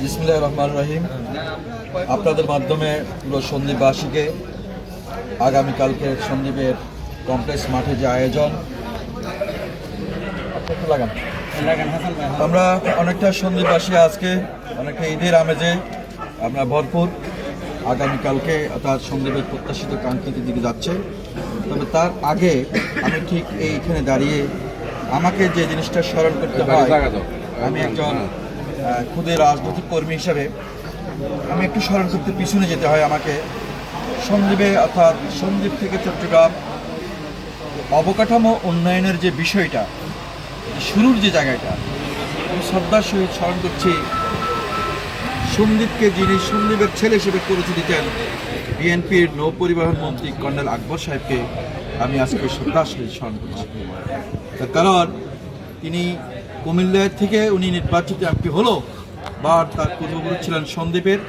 বিসমুল্লাহ রহমান রহিম। আপনাদের মাধ্যমে পুরো সন্দীপবাসীকে আগামীকালকে সন্দীপের কমপ্লেক্স মাঠে যে আয়োজন লাগান। আমরা অনেকটা সন্দীপবাসী আজকে অনেকটা ঈদের আমেজে আমরা ভরপুর। আগামীকালকে অর্থাৎ সন্দীপের প্রত্যাশিত কাঙ্ক্ষিত দিকে যাচ্ছে। তবে তার আগে আমি ঠিক এইখানে দাঁড়িয়ে আমাকে যে জিনিসটা স্মরণ করতে হয় আমি একজন আহ, খুদে রাজনৈতিক কর্মী হিসাবে আমি একটু স্মরণ করতে পিছনে যেতে হয় আমাকে। সন্দীপে অর্থাৎ সন্দীপ থেকে চট্টগ্রাম। অবকাঠামো উন্নয়নের যে বিষয়টা শুরুর যে জায়গাটা, আমি শ্রদ্ধার সহিত স্মরণ করছি। সন্দীপকে যিনি সন্দীপের ছেলে হিসেবে পরিচিতি দিতেন, বিএনপির নৌ পরিবহন মন্ত্রী কর্নেল আকবর সাহেবকে আমি আজকে শ্রদ্ধার সহিত স্মরণ করছি। কারণ, তিনি কুমিল্লা থেকে উনি নির্বাচিত এমপি হলো বা তার পূর্বপুরুষ ছিলেন সন্দীপের,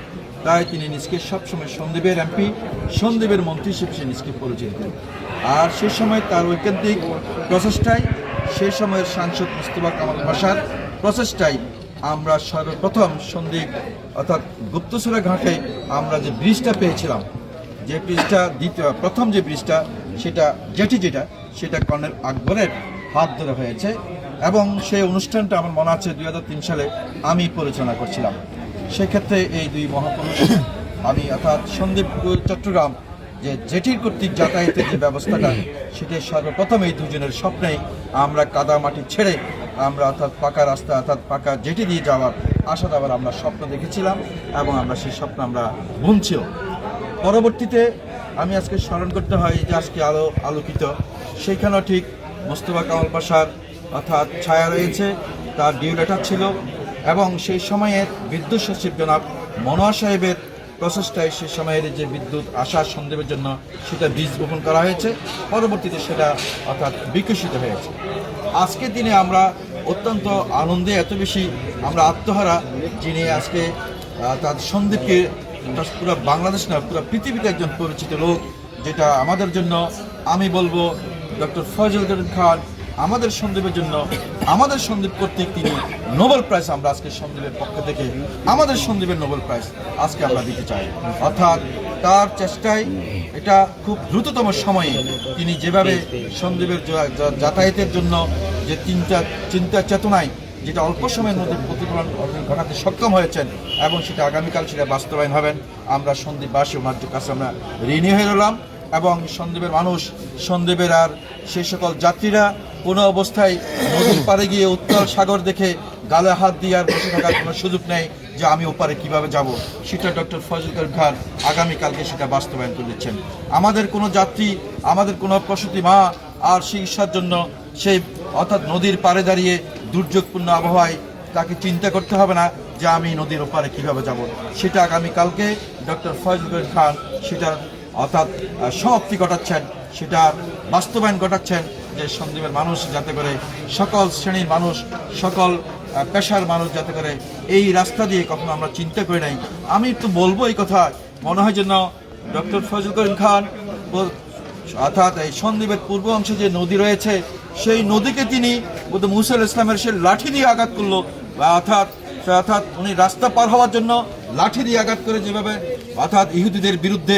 তাই তিনি নিজকে সবসময় সন্দীপের এমপি, সন্দীপের মন্ত্রী হিসেবে সে নিজকে পরিচিত দিতেন। আর সে সময় তার ঐকান্তিক প্রচেষ্টায়, সে সময়ের সাংসদ মুস্তফা কামাল ভাষার প্রচেষ্টায় আমরা সর্বপ্রথম সন্দীপ, অর্থাৎ গুপ্তসুরা ঘাটে আমরা যে ব্রিজটা পেয়েছিলাম, যে ব্রিজটা দ্বিতীয়, প্রথম যে ব্রিজটা, সেটা জেটি যেটা, সেটা কর্নেল আকবরের হাত ধরে হয়েছে এবং সেই অনুষ্ঠানটা আমার মনে আছে দুই হাজার তিন সালে আমি পরিচালনা করছিলাম। সেক্ষেত্রে এই দুই মহাপুরুষ, আমি অর্থাৎ সন্দীপ চট্টগ্রাম, যে জেটির কর্তৃক যাতায়াতের যে ব্যবস্থাটা, সেটা সর্বপ্রথম এই দুজনের স্বপ্নেই আমরা কাদা মাটি ছেড়ে আমরা অর্থাৎ পাকা রাস্তা, অর্থাৎ পাকা জেটি দিয়ে যাওয়ার আশা দেওয়ার আমরা স্বপ্ন দেখেছিলাম এবং আমরা সেই স্বপ্ন আমরা বুনছিও। পরবর্তীতে আমি আজকে স্মরণ করতে হয় যে আজকে আলো আলোকিত, সেইখানেও ঠিক মোস্তফা কামাল পাশার অর্থাৎ ছায়া রয়েছে, তার ডিউ লেটার ছিল এবং সেই সময়ের বিদ্যুৎ সচিব জনাব মনোয়ার সাহেবের প্রচেষ্টায় সেই সময়ের যে বিদ্যুৎ আসার সন্দেহের জন্য সেটা বীজ বপন করা হয়েছে, পরবর্তীতে সেটা অর্থাৎ বিকশিত হয়েছে। আজকের দিনে আমরা অত্যন্ত আনন্দে এত বেশি আমরা আত্মহারা যিনি আজকে তার সন্দীপকে পুরো বাংলাদেশ না পুরো পৃথিবীতে একজন পরিচিত লোক, যেটা আমাদের জন্য আমি বলব ডক্টর ফজল করিম খান, আমাদের সন্দীপের জন্য, আমাদের সন্দীপ কর্তৃক তিনি নোবেল প্রাইজ আমরা আজকে সন্দীপের পক্ষ থেকে, আমাদের সন্দীপের নোবেল প্রাইজ আজকে আমরা দিতে চাই। অর্থাৎ তার চেষ্টায় এটা খুব দ্রুততম সময়ে তিনি যেভাবে সন্দীপের যাতায়াতের জন্য যে তিনটা চিন্তা চেতনায়, যেটা অল্প সময়ের মধ্যে প্রতিফলন ঘটাতে সক্ষম হয়েছেন এবং সেটা আগামীকাল সেটা বাস্তবায়ন হবেন, আমরা সন্দীপবাসী ওনার কাছে আমরা ঋণী হয়ে রলাম এবং সন্দীপের মানুষ সন্দীপের আর সেই সকল যাত্রীরা কোনো অবস্থায় নদীর পাড়ে গিয়ে উত্তাল সাগর দেখে গালে হাত দিয়ে আর বসে থাকার কোনো সুযোগ নেই যে আমি ওপারে কীভাবে যাব। সেটা ডক্টর ফজল করিম খান আগামীকালকে সেটা বাস্তবায়ন করে দিচ্ছেন। আমাদের কোনো যাত্রী, আমাদের কোনো প্রসূতি মা আর চিকিৎসার জন্য সেই অর্থাৎ নদীর পাড়ে দাঁড়িয়ে দুর্যোগপূর্ণ আবহাওয়ায় তাকে চিন্তা করতে হবে না যে আমি নদীর ওপারে কীভাবে যাব। সেটা আগামীকালকে ডক্টর করিম খান সেটার অর্থাৎ সমাপ্তি ঘটাচ্ছেন, সেটা বাস্তবায়ন ঘটাচ্ছেন যে সন্দীপের মানুষ, যাতে করে সকল শ্রেণির মানুষ, সকল পেশার মানুষ যাতে করে এই রাস্তা দিয়ে কখনো আমরা চিন্তা করি নাই। আমি একটু বলব এই কথা, মনে হয় যেন ডক্টর ফজল করিম খান অর্থাৎ এই সন্দ্বীপের পূর্ব অংশে যে নদী রয়েছে, সেই নদীকে তিনি বুদ্ধ মুসাল ইসলামের সে লাঠি দিয়ে আঘাত করল অর্থাৎ অর্থাৎ উনি রাস্তা পার হওয়ার জন্য লাঠি দিয়ে আঘাত করে যেভাবে, অর্থাৎ ইহুদিদের বিরুদ্ধে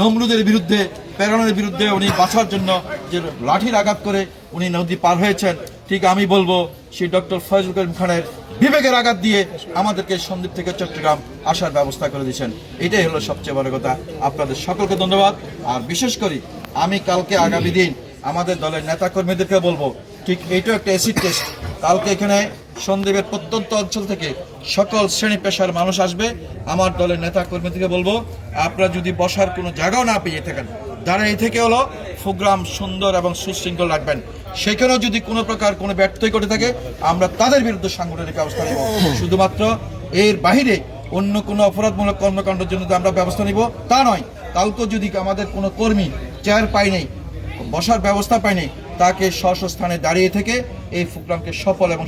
নমরুদের বিরুদ্ধে প্রেরণের বিরুদ্ধে উনি বাঁচার জন্য যে লাঠির আঘাত করে উনি নদী পার হয়েছেন, ঠিক আমি বলব সেই ডক্টর ফয়জুল করিম খানের বিবেকের আঘাত দিয়ে আমাদেরকে সন্দ্বীপ থেকে চট্টগ্রাম আসার ব্যবস্থা করে দিয়েছেন। এটাই হলো সবচেয়ে বড় কথা। আপনাদের সকলকে ধন্যবাদ। আর বিশেষ করে আমি কালকে আগামী দিন আমাদের দলের নেতা কর্মীদেরকে বলব, ঠিক এইটাও একটা অ্যাসিড টেস্ট কালকে এখানে সন্দ্বীপের প্রত্যন্ত অঞ্চল থেকে সকল শ্রেণি পেশার মানুষ আসবে। আমার দলের নেতা কর্মীদেরকে বলব, আপনারা যদি বসার কোনো জায়গাও না পেয়ে থাকেন, দাঁড়িয়ে থেকে হলো প্রোগ্রাম সুন্দর এবং সুশৃঙ্খল রাখবেন। সেখানেও যদি কোনো প্রকার কোনো ব্যর্থই ঘটে থাকে, আমরা তাদের বিরুদ্ধে সাংগঠনিক ব্যবস্থা নেব। শুধুমাত্র এর বাহিরে অন্য কোনো অপরাধমূলক কর্মকাণ্ডের জন্য আমরা ব্যবস্থা নিব, তা নয়। কালকে যদি আমাদের কোনো কর্মী চেয়ার পাই নাই, বসার ব্যবস্থা পায়নি তাকে স্ব স্থানে দাঁড়িয়ে থেকে এই প্রোগ্রামকে সফল এবং